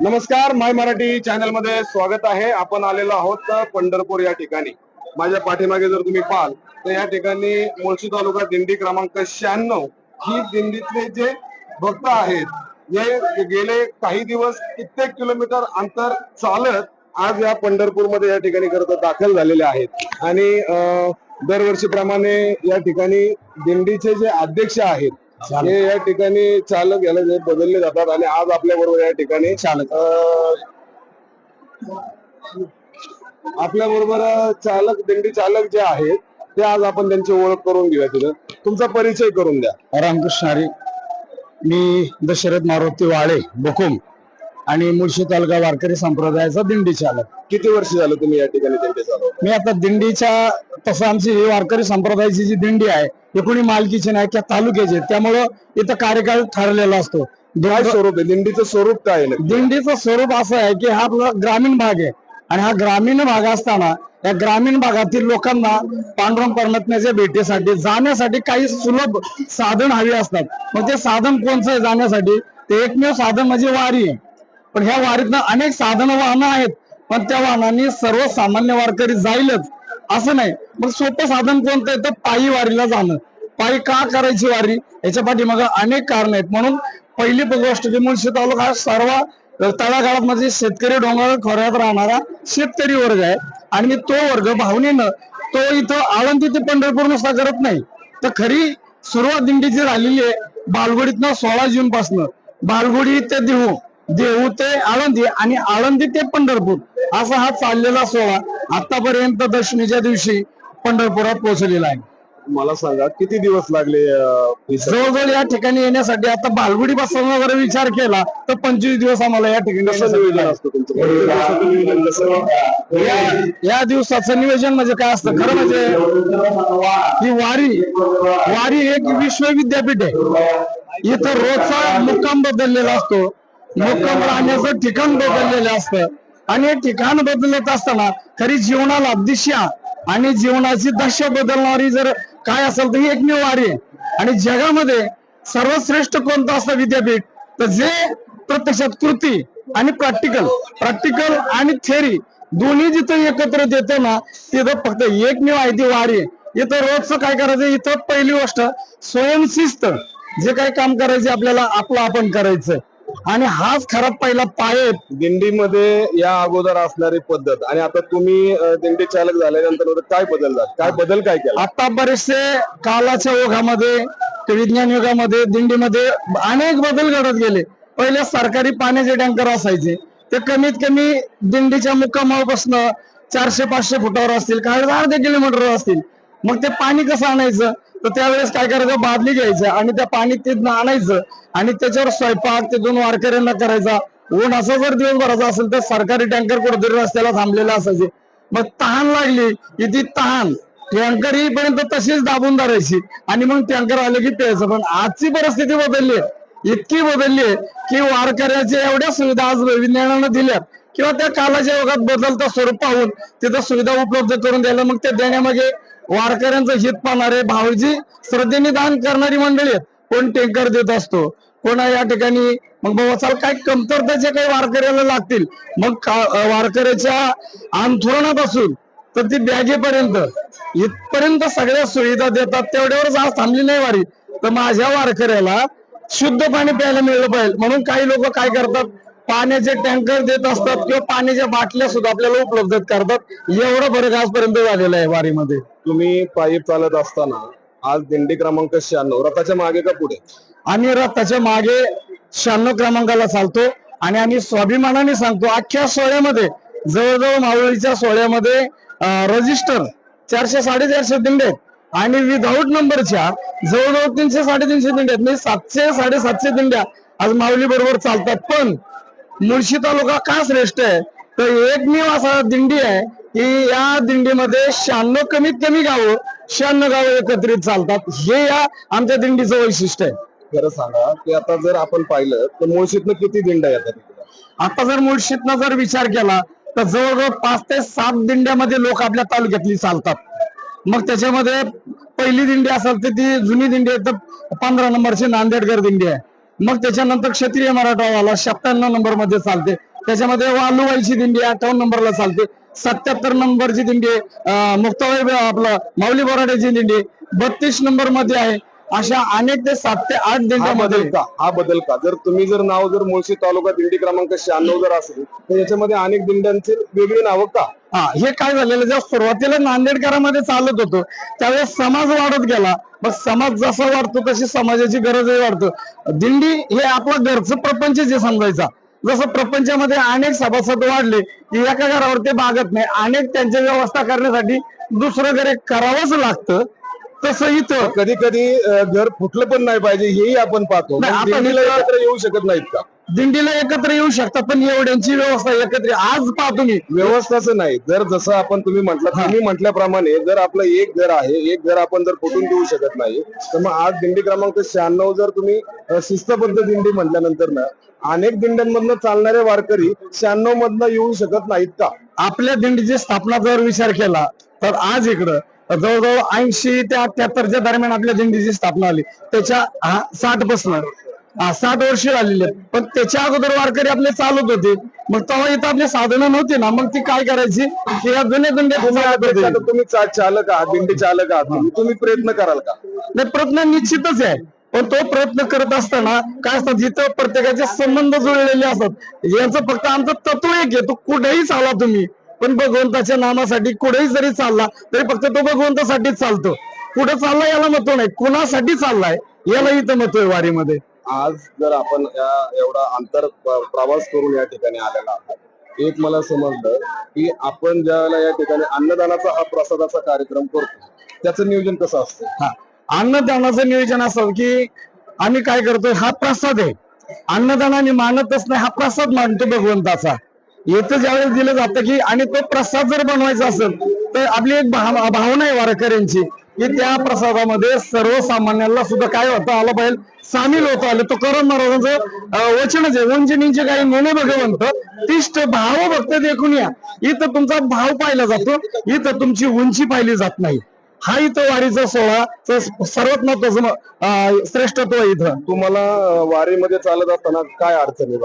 नमस्कार. माय मराठी चॅनलमध्ये स्वागत आहे. आपण आलेलो आहोत पंढरपूर या ठिकाणी. माझ्या पाठीमागे जर तुम्ही पाहाल तर या ठिकाणी मुळशी तालुका दिंडी क्रमांक शहाण्णव ही दिंडीतले जे भक्त आहेत हे गेले काही दिवस कित्येक किलोमीटर अंतर चालत आज या पंढरपूरमध्ये या ठिकाणी खरं तर दाखल झालेले आहेत. आणि दरवर्षीप्रमाणे या ठिकाणी दिंडीचे जे अध्यक्ष आहेत हे या ठिकाणी चालक याला जे बदलले जातात आणि आज आपल्या बरोबर या ठिकाणी चालक. आपल्या बरोबर चालक दिंडी चालक जे आहेत ते आज आपण त्यांची ओळख करून घेऊया तिथं. तुमचा परिचय करून द्या. रामकृष्ण हरी. मी दशरथ मारुती वाळे बुकुम. आणि मुळशी तालुका वारकरी संप्रदायाचा दिंडी चालक. किती वर्ष झालं तुम्ही या ठिकाणी दिंडी चालव मी आता दिंडीच्या तसं आमची ही वारकरी संप्रदायाची जी दिंडी आहे ही कोणी मालकीची नाही किंवा तालुक्याची. आहे. त्यामुळं इथं कार्यकाळ ठरलेला असतो. काय दोन- स्वरूप आहे? दिंडीचं स्वरूप काय आहे नक्की? दिंडीचं स्वरूप असं आहे की हा आपला ग्रामीण भाग आहे. आणि हा ग्रामीण भाग असताना या ग्रामीण भागातील लोकांना पांडुरंग परमात्म्याच्या भेटीसाठी जाण्यासाठी काही सुलभ साधन हवी असतात. मग ते साधन कोणचं आहे जाण्यासाठी? ते एकमेव साधन म्हणजे वारी आहे. पण ह्या वारीतनं अनेक साधन वाहनं आहेत पण त्या वाहनांनी सर्वसामान्य वारकरी जाईलच असं नाही. मग सोपं साधन कोणतं आहे? तर पायी वारीला जाणं. पायी का करायची वारी? याच्या पाठीमाग अनेक कारण आहेत. म्हणून पहिली गोष्ट की मुळशी तालुका हा सर्व तळागाळात म्हणजे शेतकरी डोंगर खोऱ्यात राहणारा शेतकरी वर्ग आहे. आणि मी तो वर्ग भावनेनं तो इथं आळंदी ते पंढरपूर नुसता करत नाही. तर खरी सुरुवात दिंडीची झालेली आहे बालगुडीतनं सोळा जून पासनं बालगुडी ते देहू. देहू ते आळंदी आणि आळंदी ते पंढरपूर असा हा चाललेला सोहळा आतापर्यंत दशमीच्या दिवशी पंढरपुरात पोहोचलेला आहे. मला सांगा किती दिवस लागले जवळजवळ या ठिकाणी येण्यासाठी आता बालगुडी पासून जर विचार केला तर पंचवीस दिवस आम्हाला या ठिकाणी या- दिवसाचं नियोजन म्हणजे काय असतं? खरं म्हणजे ही वारी वारी एक विश्वविद्यापीठ आहे. इथं रोजचा मुक्काम बदललेला असतो. मुक्काम राहण्याचं ठिकाण बदललेलं असतं. आणि ठिकाण बदलत असताना तरी जीवनाला दिशा आणि जीवनाची दशा बदलणारी जर काय असेल तर ही एकमेव वारी आहे. आणि जगामध्ये सर्वश्रेष्ठ कोणतं असतं विद्यापीठ? तर जे प्रत्यक्षात कृती आणि प्रॅक्टिकल प्रॅक्टिकल आणि थेअरी दोन्ही जिथं एकत्र देतो ना तिथं फक्त एकमेव आहे ती वारी इथं रोजचं काय करायचं? इथं पहिली गोष्ट स्वयंशिस्त. जे काही काम करायचे आपल्याला आपलं आपण करायचं. आणि हाच खरा पहिला पाय आहे. दिंडीमध्ये या अगोदर असणारी पद्धत आणि आता तुम्ही अं, दिंडी चालक झाल्यानंतर काय बदल झाला? काय बदल काय केला? आता बरेचसे कालाच्या ओघामध्ये ते विज्ञान युगामध्ये दिंडीमध्ये अनेक बदल घडत गेले. पहिले सरकारी पाण्याचे टँकर असायचे. ते कमीत कमी दिंडीच्या मुक्कामापासून चारशे पाचशे फुटावर असतील काही अर्धे किलोमीटरवर असतील. मग ते पाणी कसं आणायचं? तर त्यावेळेस काय करायचं? बादली घ्यायचं आणि त्या पाणी तिथनं आणायचं आणि त्याच्यावर स्वयंपाक तिथून वारकऱ्यांना करायचा. ऊन असं जर दिवसभराचा असेल तर सरकारी टँकर कुठेतरी रस्त्याला थांबलेला असायचे. मग तहान लागली. की ती तहान. टँकर येईपर्यंत तशीच दाबून धरायची. आणि मग टँकर आले की प्यायचं. पण आजची परिस्थिती बदलली आहे. इतकी बदलली आहे की वारकऱ्याच्या एवढ्या सुविधा आज विज्ञानानं दिल्यात. किंवा त्या कालाच्या योगात बदलता स्वरूप पाहून तिथं सुविधा उपलब्ध करून द्यायला मग ते देण्यामागे वारकऱ्यांचं हित पाहणारे भावजी श्रद्धेने दान करणारी मंडळी आहेत. कोण टेंकर देत असतो कोणा या ठिकाणी मग बाबा चाल काय कमतरतेचे काही वारकऱ्याला लागतील. मग का- वारकऱ्याच्या असून तर ती बॅगेपर्यंत इथपर्यंत सगळ्या सुविधा देतात तेवढ्यावरच आज थांबली नाही वारी. तर माझ्या वारकऱ्याला शुद्ध पाणी प्यायला मिळलं पाहिजे. म्हणून काही लोक काय करतात पाण्याचे टँकर देत असतात किंवा पाण्याच्या बाटल्या सुद्धा आपल्याला उपलब्ध करतात. एवढं फरक आजपर्यंत झालेला आहे वारीमध्ये? तुम्ही पायी चालत असताना आज दिंडी क्रमांक शहाण्णव रथाच्या मागे का पुढे? आम्ही रथाच्या मागे शहाण्णव क्रमांकाला चालतो. आणि आम्ही स्वाभिमानाने सांगतो अख्ख्या सोहळ्यामध्ये जवळजवळ मावळीच्या सोहळ्यामध्ये रजिस्टर चारशे साडेचारशे दिंडे आहेत. आणि विदाऊट नंबरच्या जवळजवळ तीनशे साडेतीनशे दिंडे आहेत. म्हणजे सातशे साडेसातशे दिंड्या आज माऊली बरोबर चालतात. पण मुळशी तालुका का श्रेष्ठ आहे. तर एकमेव असा दिंडी आहे की या दिंडीमध्ये शहाण्णव कमीत कमी गावं शहाण्णव गावं एकत्रित चालतात. हे या आमच्या दिंडीचं वैशिष्ट्य आहे. खरं सांगा की आता जर आपण पाहिलं तर मुळशीतनं किती दिंड्या येतात? आता जर मुळशीतनं जर विचार केला तर जवळजवळ पाच ते सात दिंड्यामध्ये लोक आपल्या तालुक्यातली चालतात. मग त्याच्यामध्ये पहिली दिंडी असेल तर ती जुनी दिंडी आहे तर पंधरा नंबरची नांदेडकर दिंडी आहे. मग त्याच्यानंतर क्षत्रिय मराठावाला सत्त्याण्णव नंबरमध्ये चालते. त्याच्यामध्ये वालुबाईची दिंडी अठ्ठावन्न नंबरला चालते. सत्याहत्तर नंबरची दिंडी मुक्ताबाई आपलं माऊली बोराड्याची दिंडी बत्तीस नंबरमध्ये आहे. अशा अनेक ते सात ते आठ दिंड्यामध्ये बदल का हा बदल का जर तुम्ही जर नाव जर मुळशी तालुका दिंडी क्रमांक शहाण्णव जर असेल तर याच्यामध्ये अनेक दिंड्यांचे वेगळी नावं का? हा हे काय झालेलं जेव्हा सुरुवातीला नांदेडकरांमध्ये चालत होतो त्यावेळेस समाज वाढत गेला. मग समाज जसा वाढतो तशी समाजाची गरजही वाढतो. दिंडी हे आपलं घरचं प्रपंच जे समजायचा. जसं प्रपंचामध्ये अनेक सभासद वाढले की एका घरावर ते भागत नाही. अनेक त्यांची व्यवस्था करण्यासाठी दुसरं घर एक करावंच लागतं. तसं इथं कधी कधी घर फुटलं पण नाही पाहिजे हेही आपण पाहतो. येऊ शकत नाहीत का? दिंडीला एकत्र येऊ शकतात पण एवढ्यांची व्यवस्था एकत्र आज पहा तुम्ही. व्यवस्थाचं नाही. जर जसं आपण तुम्ही म्हटलं तुम्ही म्हटल्याप्रमाणे जर आपलं एक घर आहे एक घर आपण जर फुटून देऊ शकत नाही तर मग आज दिंडी क्रमांक शहाण्णव जर तुम्ही अ, शिस्तबद्ध दिंडी म्हटल्यानंतर ना अनेक दिंड्यांमधनं चालणारे वारकरी शहाण्णव मधनं येऊ शकत नाहीत का? आपल्या दिंडीची स्थापना जर विचार केला तर आज इकडं जवळजवळ ऐंशी ते अठ्याहत्तरच्या दरम्यान आपल्या दिंडीची स्थापना आली. त्याच्या हा, साठ पासन साठ वर्ष आलेली आहेत. पण त्याच्या अगोदर वारकरी आपले चालत होते. मग तेव्हा इथं आपली साधनं नव्हती ना. मग ती काय करायची? की या जुन्या दिंड्या तुम्ही चालक आहात दिंडी चालक आहात. तुम्ही- तुम्ही प्रयत्न कराल का? नाही प्रयत्न निश्चितच आहे. पण तो प्रयत्न करत असताना काय असतात जिथं प्रत्येकाचे संबंध जुळलेले असतात. यांचं फक्त आमचं तत्व एक आहे. तो कुठेही चाला तुम्ही. पण भगवंताच्या नामासाठी कुठेही जरी चालला तरी फक्त तो भगवंतासाठीच चालतो. कुठे चालला याला महत्त्व नाही. कुणासाठी चाललाय याला इथं महत्त्व आहे वारीमध्ये. आज जर आपण या एवढा अंतर प्रवास करून या ठिकाणी आलेला आहात एक मला समजलं की आपण ज्यावेळेला या ठिकाणी अन्नदानाचा हा प्रसादाचा कार्यक्रम करतो त्याचं नियोजन कसं असतं? हा. अन्नदानाचं नियोजन असं की आम्ही काय करतोय हा प्रसाद आहे. अन्नदानाने मानतच नाही हा प्रसाद मानतो भगवंताचा. येतं ज्यावेळेस दिलं जातं की आणि तो प्रसाद जर बनवायचा असेल तर आपली एक भाव- भावना आहे वारकऱ्यांची. की त्या प्रसादामध्ये सर्वसामान्यांना सुद्धा काय होतं आलं पाहिजे. सामील होता आले. तो करण महाराजांचं वचनच आहे वंजनींचे काही नेणे भगवंत तिष्ठ भाव भक्त देखून या. इथं तुमचा भाव पाहिला जातो. इथं तुमची उंची पाहिली जात नाही. हा इथं वारीचा सोहळा सर्वात महत्वाचं श्रेष्ठत्व इथं. तुम्हाला वारीमध्ये चालत असताना काय अडचणी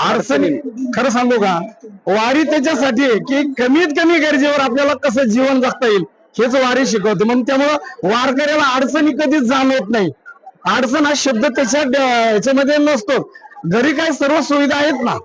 अडचणी खरं सांगू का? वारी त्याच्यासाठी आहे की कमीत कमी गरजेवर आपल्याला कसं जीवन जगता येईल? हेच वारी शिकवते. म्हणून त्यामुळं वारकऱ्याला अडचणी कधीच जाणवत नाही. अडचण हा शब्द त्याच्या ह्याच्यामध्ये नसतो. घरी काय सर्व सुविधा आहेत ना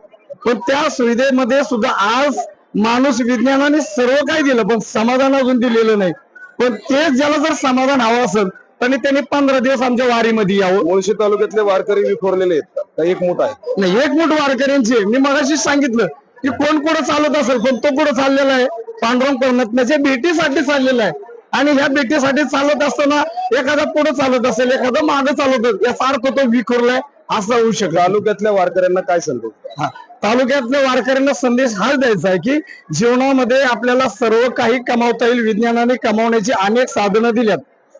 पण त्या सुविधेमध्ये सुद्धा आज माणूस विज्ञानाने सर्व काही दिलं पण समाधान अजून दिलेलं नाही. पण तेच ज्याला जर समाधान हवं असेल तर त्यांनी पंधरा दिवस आमच्या वारीमध्ये यावं. मुळशी तालुक्यातले वारकरी विखुरलेले आहेत. एक मोठा आहे. नाही एक मोठ वारकऱ्यांची मी मगाशीच सांगितलं की कोण कुठं चालत असेल पण तो कुठं चाललेला आहे? पांडुरंग पर्वतनाच्या भेटीसाठी चाललेला आहे. आणि ह्या भेटीसाठी चालत असताना एखादा पुढे चालत असेल एखादा मागे चालत असेल याचा अर्थ तो विखुरलाय असं होऊ शकत तालुक्यातल्या वारकऱ्यांना काय संदेश? हा. तालुक्यातल्या वारकऱ्यांना संदेश हा द्यायचा आहे की जीवनामध्ये आपल्याला सर्व काही कमावता येईल. विज्ञानाने कमावण्याची अनेक साधनं दिल्यात.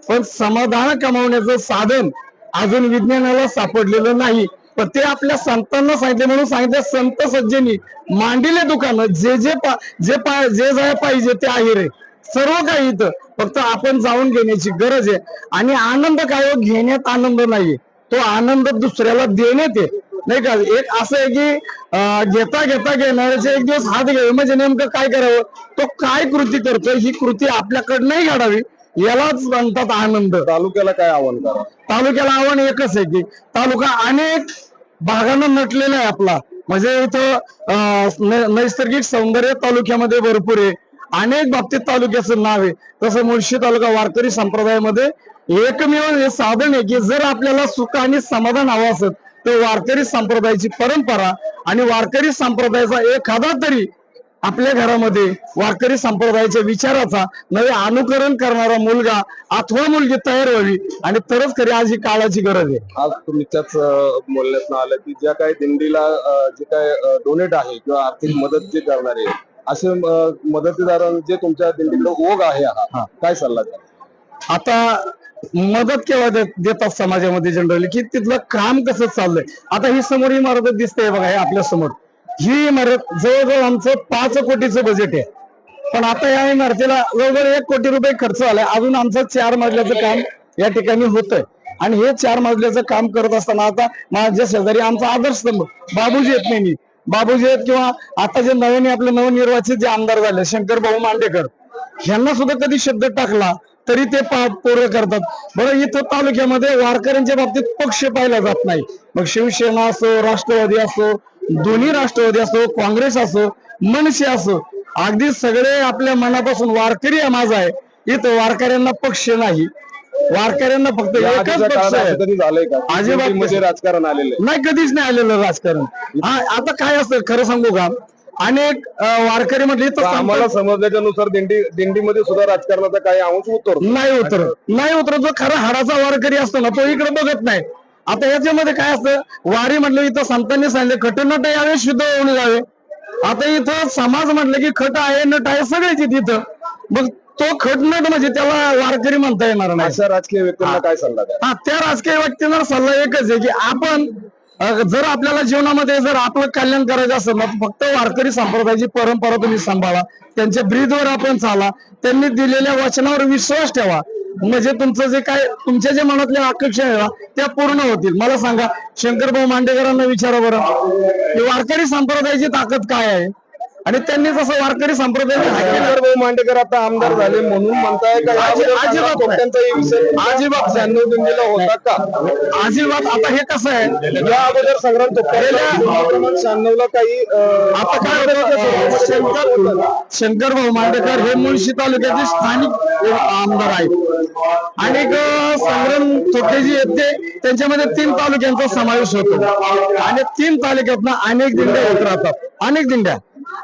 पण समाधान कमावण्याचं साधन अजून विज्ञानाला सापडलेलं नाही. पण ते आपल्या संतांना सांगितले म्हणून सांगितलं संत सज्जनी मांडिले दुकानं जे जे पा जे पा जे जे पाहिजे ते आहे रे. सर्व काही इथं. फक्त आपण जाऊन घेण्याची गरज आहे. आणि आनंद काय हो, घेण्यात आनंद नाहीये. तो आनंद दुसऱ्याला देण्यात आहे नाही का? एक असं आहे की घेता घेता घेणाऱ्याचे एक दिवस हात घ्यावे. म्हणजे नेमकं काय करावं? तो काय कृती करतोय? ही कृती आपल्याकडनंही घडावी. यालाच म्हणतात आनंद. तालुक्याला काय आव्हान करा? तालुक्याला आव्हान एकच आहे की तालुका अनेक भागानं नटलेला आहे आपला. म्हणजे इथं नैसर्गिक सौंदर्य तालुक्यामध्ये भरपूर आहे. अनेक बाबतीत तालुक्याचं नाव आहे. तसं मुळशी तालुका वारकरी संप्रदायामध्ये एकमेव हे साधन आहे की जर आपल्याला सुख आणि समाधान हवं असत तर वारकरी संप्रदायाची परंपरा आणि वारकरी संप्रदायाचा एखादा तरी आपल्या घरामध्ये वारकरी संप्रदायाच्या विचाराचा नवे अनुकरण करणारा मुलगा अथवा मुलगी तयार व्हावी आणि तरच खरी आज ही काळाची गरज आहे. आज तुमच्याच अं, बोलण्यातनं आलं की ज्या काही दिंडीला जे काय डोनेट आहे किंवा आर्थिक मदत जे करणारे आहे, असे मदतदार जे तुमच्या दिंडीकडे ओघ आहे हा काय सल्ला द्याल? आता मदत केव्हा देतात समाजामध्ये जनरली की तिथलं काम कसं चाललंय? आता ही समोर इमारत दिसते बघा हे आपल्यासमोर. ही इमारत जवळजवळ आमचं पाच कोटीचं बजेट आहे. पण आता या इमारतीला जवळजवळ एक कोटी रुपये खर्च आलाय. अजून आमचं चार मजल्याचं काम या ठिकाणी होतंय. आणि हे चार मजल्याचं काम करत असताना आता माझ्या शेजारी आमचा आदर्शस्तंभ बाबूजी येत नाही बाबूजी आहेत किंवा आता जे नव्याने आपले नवनिर्वाचित जे आमदार झाले शंकर भाऊ मांडेकर यांना सुद्धा कधी शब्द टाकला तरी ते पा- पूर्ण करतात. बरं इथं तालुक्यामध्ये वारकऱ्यांच्या बाबतीत पक्ष पाहिला जात नाही. मग शिवसेना असो राष्ट्रवादी असो दोन्ही राष्ट्रवादी असो काँग्रेस असो मनसे असो अगदी सगळे आपल्या मनापासून वारकरी हा माझा आहे. इथं वारकऱ्यांना पक्ष नाही. वारकऱ्यांना फक्त एकच पक्ष आहे. राजकारण आलेलं नाही कधीच नाही आलेलं राजकारण. हा, आता काय असतं खरं सांगू का? अनेक वारकरी म्हटले तर आम्हाला समजल्याच्या नुसार दिंडी दिंडीमध्ये सुद्धा राजकारणाचा काही अंश उतरतो. नाही उतरत. नाही उतरत. जो खरा हाडाचा वारकरी असतो ना तो इकडे बघत नाही. आता याच्यामध्ये काय असतं? वारी म्हटलं इथं संतांनी सांगितलं खटनट यावे शुद्ध होऊन जावे. आता इथं समाज म्हटलं की खट आहे नट आहे सगळेच आहेत इथं. मग तो खटनट म्हणजे त्याला वारकरी म्हणता येणार नाही. अशा राजकीय व्यक्तींना काय सल्ला हा त्या राजकीय व्यक्तींना सल्ला एकच आहे की आपण जर आपल्याला जीवनामध्ये जर आपलं कल्याण करायचं असेल ना फक्त वारकरी संप्रदायाची परंपरा तुम्ही सांभाळा. त्यांच्या ब्रीदवर आपण चाला. त्यांनी दिलेल्या वचनावर विश्वास ठेवा. म्हणजे तुमचं जे काय तुमच्या जे मनातल्या आकांक्षा आहे ना त्या पूर्ण होतील. मला सांगा शंकरभाऊ मांडेकरांना विचारा बरं. वारकरी संप्रदायाची ताकद काय आहे? आणि त्यांनी जसं वारकरी शंकर भाऊ मांडेकर आता आमदार झाले म्हणून म्हणताय का अजिबात शहाण्णव दिंडीला होता का? अजिबात आता हे कसं आहे? या अगोदर संग्राम शहाण्णवला काही आता काय शंकर शंकर भाऊ मांडेकर हे मुळशी तालुक्याचे स्थानिक आमदार आहेत. आणि संग्राम थोपटे जी आहेत ते त्यांच्यामध्ये तीन तालुक्यांचा समावेश होतो. आणि तीन तालुक्यातनं अनेक दिंड्या होत राहतात. अनेक दिंड्या.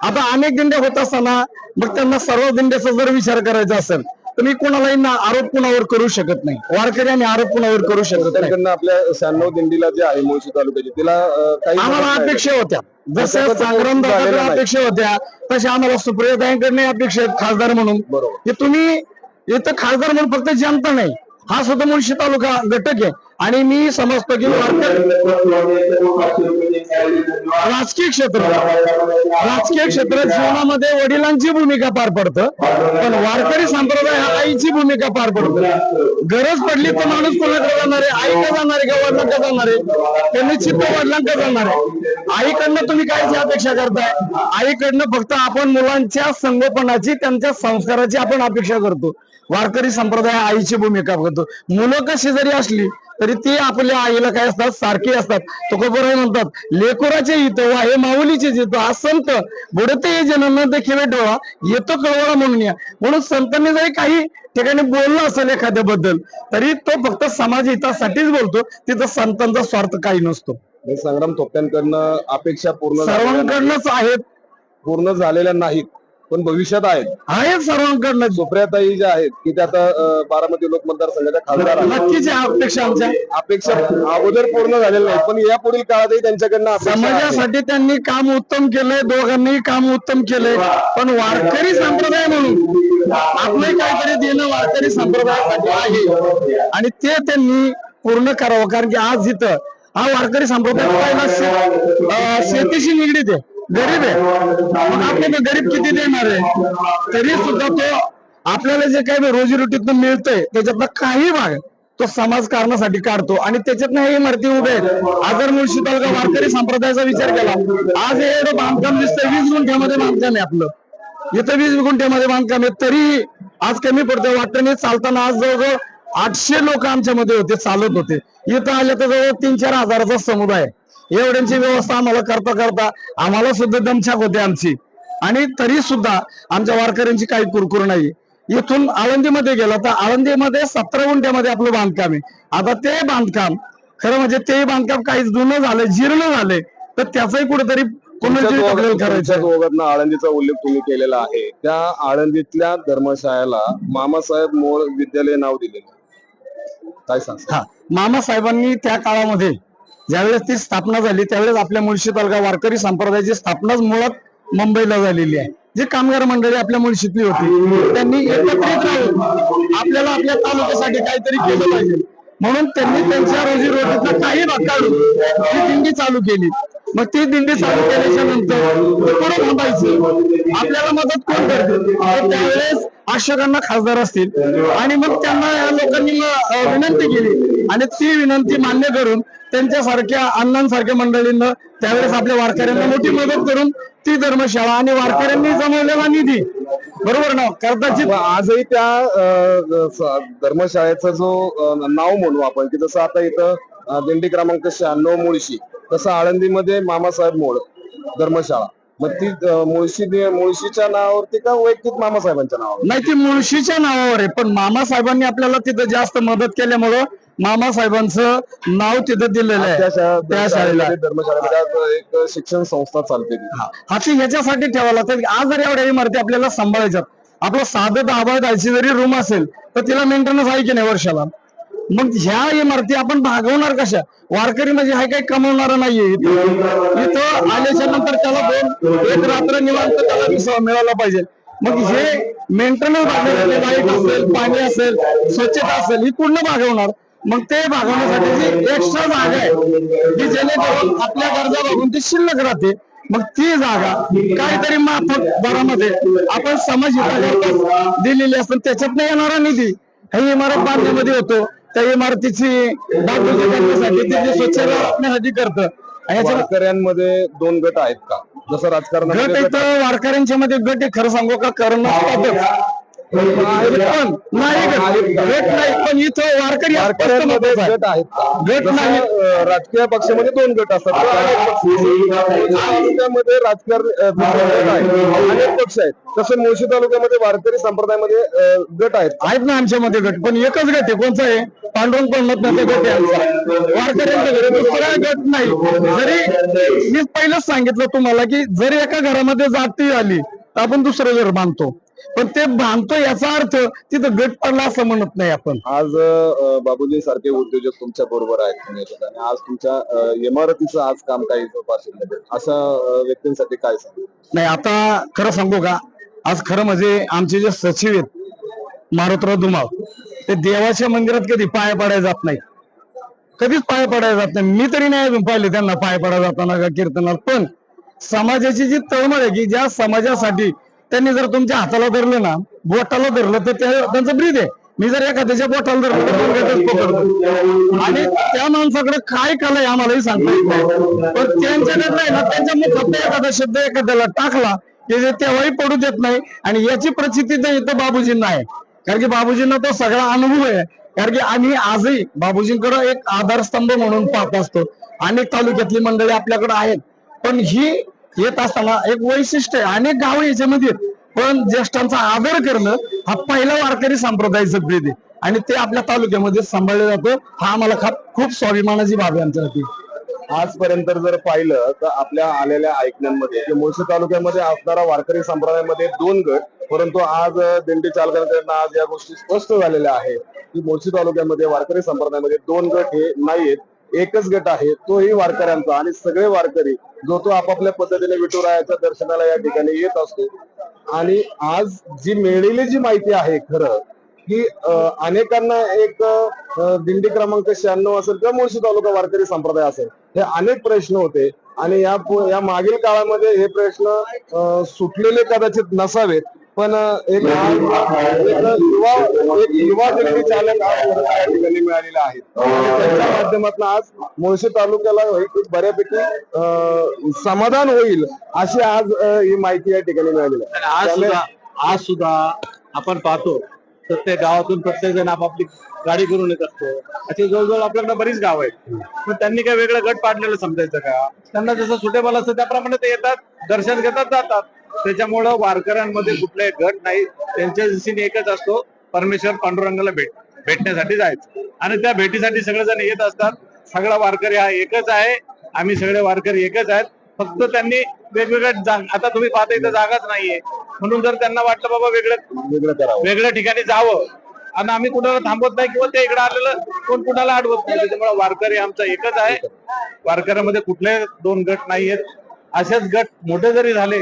आता अनेक दिंड्या होत असताना मग त्यांना सर्व दिंड्याचा जर विचार करायचा असेल तर मी कोणालाही ना आरोप कुणावर करू शकत नाही वारकरी आणि आरोप कुणावर करू शकत नाही आपल्या शहाण्णव दिंडीला जे आहे मुळशी तालुक्याची तिला काही आम्हाला. अपेक्षा होत्या त्याच्याबद्दल संग्राम. अपेक्षा होत्या तशा आम्हाला सुप्रियाताईंकडे अपेक्षा आहेत खासदार म्हणून बरोबर. हे तुम्ही इथं खासदार म्हणून फक्त जनता नाही हा सुद्धा मुळशी तालुका घटक आहे आणि मी समजतो की राजकीय क्षेत्र. राजकीय क्षेत्रात जीवनामध्ये वडिलांची भूमिका पार पडतं. पण वारकरी संप्रदाय हा आईची भूमिका पार पडतो. गरज पडली तर माणूस कोणाकडे जाणार आहे? आईकडे जाणार आहे का वडिलांकडे जाणार आहे? ते निश्चित वडिलांकडे जाणार आहे. आईकडनं तुम्ही कायची अपेक्षा करताय? आईकडनं फक्त आपण मुलांच्या संगोपनाची त्यांच्या संस्काराची आपण अपेक्षा करतो. वारकरी संप्रदाय आईची भूमिका करतो मुलं कशी जरी असली तरी ती आपल्या आईला काय असतात? सारखी असतात. तुकोबराय म्हणतात लेकुराचे हितो हे माऊलीचे जितो हा संत बुडते जनन देखील डोळा येतो कळवळा म्हणून या. म्हणून संतांनी जरी काही ठिकाणी बोललं असेल एखाद्याबद्दल तरी तो फक्त समाज हितासाठीच बोलतो. तिथं संतांचा स्वार्थ काही नसतो. संग्राम थोपट्यांकडनं अपेक्षा पूर्ण. सर्वांकडनंच आहेत. पूर्ण झालेल्या नाहीत. पण भविष्यात आहेत. आहेत सर्वांकडनं. सुप्रियाताई ज्या आहेत की त्या आता अं, बारामती लोक मतदारसंघाच्या खासदार आहेत. नक्कीच अपेक्षा आमच्या. अपेक्षा अगोदर पूर्ण झालेल्या नाहीत पण या पुढील काळातही त्यांच्याकडनं अपेक्षा आहे. समाजासाठी त्यांनी काम उत्तम केलंय दोघांनीही काम उत्तम केलंय. पण वारकरी संप्रदाय म्हणून आपले काहीतरी देणं वारकरी संप्रदायासाठी आहे. आणि ते त्यांनी पूर्ण करावं कारण की आज इथं हा वारकरी संप्रदाय पहिला शे- अं, शेतीशी निगडीत आहे. गरीब आहे. आपल्याला आपले गरीब किती देणार आहे? तरी सुद्धा तो आपल्याला जे काही रोजीरोटीतनं मिळतंय त्याच्यातला काही भाग तो समाज कारणासाठी काढतो. आणि त्याच्यातनं हे इमारती उभे आहेत. आजर मुळशी तालुका वारकरी संप्रदायाचा विचार केला. आज हे बांधकाम दिसतंय वीस गुंठ्यामध्ये बांधकाम आहे आपलं. इथं वीस गुंठ्यामध्ये बांधकाम आहे. तरी आज कमी पडतं वाटतं चालताना आज जवळजवळ आठशे लोक आमच्या मध्ये होते चालत होते. इथं आले तर जवळ तीन चार हजाराचा समुदाय आहे. एवढ्यांची व्यवस्था आम्हाला करता करता आम्हाला सुद्धा दमछाक होते आमची. आणि तरी सुद्धा आमच्या वारकऱ्यांची काही कुरकुर नाही. इथून आळंदीमध्ये गेला तर आळंदीमध्ये सतरा गुंठ्यामध्ये आपलं बांधकाम आहे. आता ते बांधकाम खरं म्हणजे ते बांधकाम काही जुनं झालंय जीर्ण झालंय. तर त्याचंही कुठेतरी आळंदीचा उल्लेख तुम्ही केलेला आहे. त्या आळंदीतल्या धर्मशाळेला मामासाहेब मोळ विद्यालय नाव दिलेलं काय सांग हा मामा साहेबांनी त्या काळामध्ये ज्यावेळेस ती स्थापना झाली त्यावेळेस आपल्या मुळशी तालुका वारकरी संप्रदायाची स्थापनाच मुळात मुंबईला झालेली आहे. जी कामगार मंडळी आपल्या मुळशीतली होती त्यांनी एकत्रित राहून आपल्याला आपल्या तालुक्यासाठी काहीतरी केलं पाहिजे. म्हणून त्यांनी त्यांच्या रोजीरोटीचा काही भाग काढून ती दिंडी चालू केली. मग ती दिंडी चालू केल्याच्यानंतर पुढे थांबायचं. आपल्याला मदत कोण करते? त्यावेळेस अशोकांना खासदार असतील. आणि मग त्यांना या लोकांनी विनंती केली. आणि ती विनंती मान्य करून त्यांच्यासारख्या अण्णांसारख्या मंडळींना त्यावेळेस आपल्या वारकऱ्यांना मोठी मदत करून ती धर्मशाळा आणि वारकऱ्यांनी जमवलेला निधी. बरोबर ना? कदाचित आजही त्या धर्मशाळेचा जो नाव म्हणू आपण की जसं आता इथं दिंडी क्रमांक शहाण्णव मुळशी तसं आळंदीमध्ये मामासाहेब मोळ धर्मशाळा. मग ती मुळशी मुळशीच्या नावावरती का वैयक्तिक मामासाहेबांच्या नावावर नाही ती मुळशीच्या नावावर आहे पण मामा साहेबांनी आपल्याला तिथं जास्त मदत केल्यामुळं मामा साहेबांचं नाव तिथं दिलेलं आहे. त्या शाळेला. धर्मशाळेमध्ये एक शिक्षण संस्था चालते ती. हा. ती ह्याच्यासाठी ठेवायला लागतं. की आज जर एवढ्या इमारती आपल्याला सांभाळायच्यात आपलं साधं दहा दहाची जरी रूम असेल तर तिला मेंटेनन्स आहे की नाही वर्षाला? मग ह्या इमारती आपण भागवणार कशा? वारकरी म्हणजे हा काही कमवणार नाहीये इथं. इथं आल्याच्यानंतर त्याला दोन एक रात्र निवांत त्याला विसावा मिळाला पाहिजे. मग हे मेंटेनन्स भागवण्यासाठी लाइट असेल पाणी असेल स्वच्छता असेल ही पूर्ण भागवणार. मग ते भागवण्यासाठी जी एक्स्ट्रा जागा आहे की जेणेकरून आपल्या गरजा बघून ती शिल्लक राहते. मग ती जागा काहीतरी माफक दरामध्ये आपण समाज हिताकरता दिलेली असते त्याच्यात येणारा निधी. ही इमारत बांधण्यामध्ये होतो. त्या इमारतीची डागडुजी करण्यासाठी स्वच्छता राखण्यासाठी करतं. वारकऱ्यांमध्ये दोन गट आहेत का? जसं गट राजकारणामध्ये गट इथं वारकऱ्यांच्या मध्ये गट आहे, खरं सांगू का? करणं पण नाही गट नाही पण इथं वारकरी वारकऱ्यांमध्ये. गट आहेत. गट नाही. राजकीय पक्षामध्ये दोन गट असतात. राजकारण गट आहेत अनेक पक्ष आहेत तसे मुळशी तालुक्यामध्ये वारकरी संप्रदायामध्ये गट आहेत. आहेत ना आमच्यामध्ये गट पण एकच गट आहे. कोणचा आहे? पांडुरंग पंढरनाथचा गट आहे वारकऱ्यांचा गट दुसरा गट नाही. जरी मी पहिलंच सांगितलं तुम्हाला की जरी एका घरामध्ये जाती आली तर आपण दुसरं घर बांधतो. पण ते बांधतो याचा अर्थ तिथं गट पडला असं म्हणत नाही आपण. आज बाबूजी सारखे उद्योजक तुमच्या बरोबर आहेत आणि आज तुमच्या इमारतीचं आज काम काही पार्श्वमध्ये अशा अं, व्यक्तींसाठी काय सांगू? नाही आता खरं सांगू का? आज खरं म्हणजे आमचे जे सचिव आहेत मारुतराव धुमाळ ते देवाच्या मंदिरात कधी पाय पडायला जात नाही कधीच पाय पडायला जात नाही. मी तरी नाही अजून पाहिले त्यांना पाय पडायला जाताना का कीर्तनात पण समाजाची जी तळमळ आहे की ज्या समाजासाठी त्यांनी जर तुमच्या हाताला धरलं ना बोटाला धरलं तर त्या- त्यांचं ब्रीद आहे. मी जर एखाद्याच्या बोटाला धरलं तर पकडतो. आणि त्या माणसाकडे काय कला आहे आम्हालाही सांगता येत नाही. पण त्यांच्याकडे नाही ना त्यांच्या मुखात एखादा शब्द एखाद्याला टाकला ते तेव्हाही पडू देत नाही आणि याची प्रचिती तर इथं बाबूजींना आहे. कारण की बाबूजींना तो सगळा अनुभव आहे. कारण की आम्ही आजही बाबूजींकडे एक आधारस्तंभ म्हणून पाहत असतो. अनेक तालुक्यातली मंडळी आपल्याकडे आहेत. पण ही येत असताना एक वैशिष्ट्य आहे. अनेक गाव याच्यामध्ये पण ज्येष्ठांचा आदर करणं हा पहिला वारकरी संप्रदायाचं भेद आहे. आणि ते आपल्या तालुक्यामध्ये सांभाळलं जातं. हा आम्हाला खा- खूप स्वाभिमानाची बाब आहे आमच्यासाठी आजपर्यंत जर पाहिलं तर आपल्या आलेल्या ऐकण्यांमध्ये मुळशी तालुक्यामध्ये असणारा वारकरी संप्रदायामध्ये दोन गट परंतु आज दिंडी चालकांकडनं आज या गोष्टी स्पष्ट झालेल्या आहेत की मुळशी तालुक्यामध्ये वारकरी संप्रदायामध्ये दोन गट हे नाहीयेत. एकच गट आहे तोही वारकऱ्यांचा आणि सगळे वारकरी जो तो आपापल्या पद्धतीने विठुरायाच्या दर्शनाला या ठिकाणी येत असतो. आणि आज जी मिळलेली जी माहिती आहे खरं की अनेकांना एक दिंडी क्रमांक शहाण्णव असेल किंवा मुळशी तालुका वारकरी संप्रदाय असेल हे अनेक प्रश्न होते. आणि या या मागील काळामध्ये हे प्रश्न सुटलेले कदाचित नसावेत. पण एक युवा एक युवा चालक आज या ठिकाणी मिळालेले आणि त्यांच्या माध्यमातून आज मुळशी तालुक्याला बऱ्यापैकी समाधान होईल अशी आज ही माहिती या ठिकाणी मिळालेली आहे. आज त्यामुळे- सुद्धा आज सुद्धा आपण पाहतो प्रत्येक गावातून प्रत्येक जण आपापली गाडी करून येत असतो. अशी जवळजवळ आपल्याकडे बरीच गाव आहेत. पण त्यांनी काय वेगळं गट पाडलेलं समजायचं का? त्यांना जसं सुटेबल असतं त्याप्रमाणे ते येतात दर्शन घेतात जातात. त्याच्यामुळं वारकऱ्यांमध्ये कुठलाही गट नाही. त्यांच्या दिशेने एकच असतो परमेश्वर पांडुरंगाला भेट भेटण्यासाठी जायचं. आणि त्या भेटीसाठी सगळेजण येत असतात. सगळा वारकरी हा एकच आहे. आम्ही सगळे वारकरी एकच आहेत. फक्त त्यांनी वेगवेगळ्या आता तुम्ही पाहता इथं जागाच नाहीये. म्हणून जर त्यांना वाटलं बाबा वेगळं वेगळं करावं. वेगळ्या ठिकाणी जावं. आणि आम्ही कुणाला थांबवत नाही किंवा ते इकडे आलेलं कोण कुणाला अडवत नाही. त्याच्यामुळे वारकरी आमचा एकच आहे. वारकऱ्यामध्ये कुठले दोन गट नाहीयेत. असेच गट मोठे जरी झाले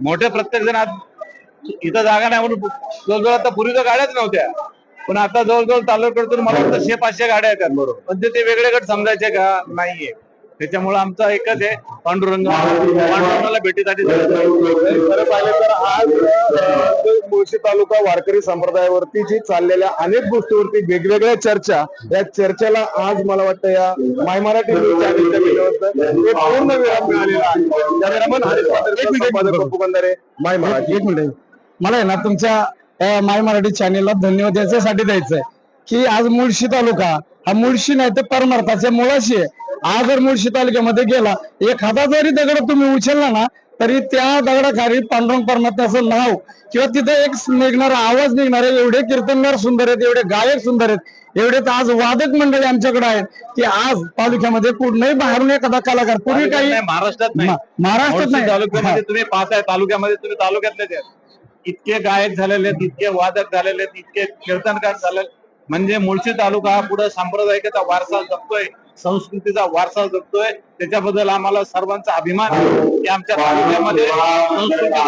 मोठे प्रत्येक जण आज इथं जागा नाही म्हणून जवळजवळ आता पूर्वी तर गाड्याच नव्हत्या. पण आता जवळजवळ तालुक्यातून मला वाटतं शे पाचशे गाड्या येतात. बरोबर. पण ते वेगळे गट समजायचे का? नाहीये. त्याच्यामुळे आमचा एकच आहे पांडुरंग. पांडुरंगाला भेटीसाठी. खरं पाहिलं तर आज मुळशी तालुका वारकरी संप्रदायावरती जी चाललेल्या अनेक गोष्टीवरती वेगवेगळ्या चर्चा या चर्चेला आज मला वाटतं या माय मराठी पूर्ण विराम मिळालेला आहे. माय मराठी एक मिनिट. मला आहे ना तुमच्या माय मराठी चॅनेलला धन्यवाद याच्यासाठी द्यायचंय. की आज मुळशी तालुका हा मुळशी नाही तर परमार्थाच्या मुळाशी आहे. आज जर मुळशी तालुक्यामध्ये गेला. एखादा जरी दगड तुम्ही उचलला ना तरी त्या दगडाखाली पांडुरंग परमात्म्याचं नाव किंवा तिथे एक निघणारा आवाज निघणार आहे एवढे कीर्तनगार सुंदर आहेत एवढे गायक सुंदर आहेत एवढे तर आज वादक मंडळी आमच्याकडे आहेत की आज तालुक्यामध्ये कुठल्याही बाहेरून एखादा कलाकार पूर्वी काही नाही, महाराष्ट्रात नाही. महाराष्ट्रात नाही. तालुक्यामध्ये तुम्ही पास आहे तालुक्यामध्ये तुम्ही तालुक्यातलेच आहेत. इतके गायक झालेले आहेत इतके वादक झालेले आहेत इतके कीर्तनकार झालेले म्हणजे मुळशी तालुका हा पुढे सांप्रदायिकचा वारसा जपतोय संस्कृतीचा वारसा जपतोय. त्याच्याबद्दल आम्हाला सर्वांचा अभिमान आहे. की आमच्या तालुक्यामध्ये संस्कृती